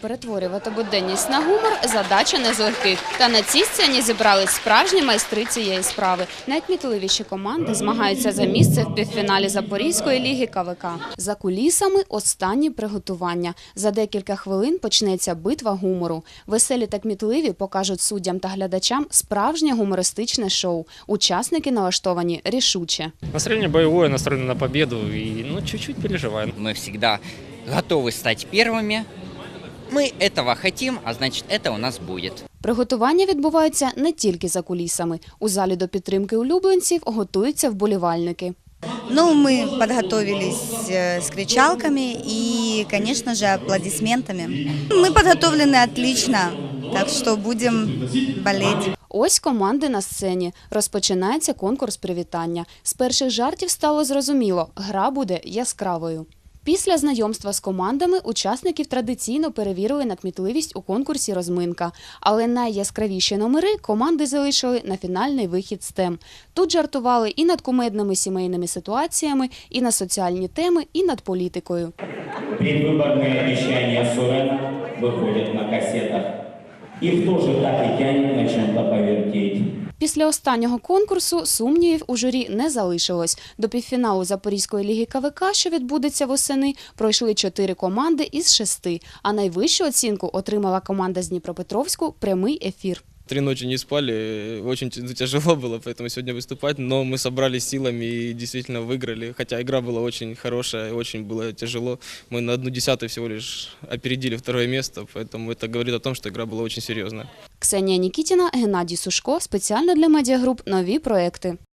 Перетворювати буденність на гумор задача не з легких. Та на цій сцені зібрались справжні майстри цієї справи. Найкмітливіші команди змагаються за місце в півфіналі Запорізької ліги КВК. За кулісами останні приготування. За декілька хвилин почнеться битва гумору. Веселі та кмітливі покажуть суддям та глядачам справжнє гумористичне шоу. Учасники налаштовані рішуче. Настроение боевое, настроено на победу и ну чуть-чуть переживаем. Мы всегда готовы стать первыми. Мы этого хотим, а значит это у нас будет. Приготування відбуваються не тільки за кулісами. У залі до підтримки улюбленців готуються вболівальники. Ну, мы подготовились э, с кричалками и, конечно же, аплодисментами. Мы подготовлены отлично, так что будем болеть. Ось команди на сцені. Розпочинається конкурс привітання. З перших жартів стало зрозуміло, гра буде яскравою. Після знайомства з командами учасників традиційно перевірили на кмітливість у конкурсі розминка. Але найяскравіші номери команди залишили на фінальний вихід з тем. Тут жартували і над кумедними сімейними ситуаціями, і на соціальні теми, і над політикою. Предвыборные обещания Сурена выходят на кассетах. Их тоже так и тянет на чем-то повертеть. Після останнього конкурсу сумнівів у журі не залишилось. До півфіналу Запорізької ліги КВК, що відбудеться восени, пройшли чотири команди із шести. А найвищу оцінку отримала команда з Дніпропетровську прямий ефір Три ночи не спали, э, очень т- тяжело было, поэтому сегодня выступать, но мы собрались силами и действительно выиграли, хотя игра была очень хорошая, очень было тяжело. Мы на одну десятую всего лишь опередили второе место, поэтому это говорит о том, что игра была очень серьезная. Ксенія Нікітіна, Геннадій Сушко. Спеціально для медіагруп нові проекти.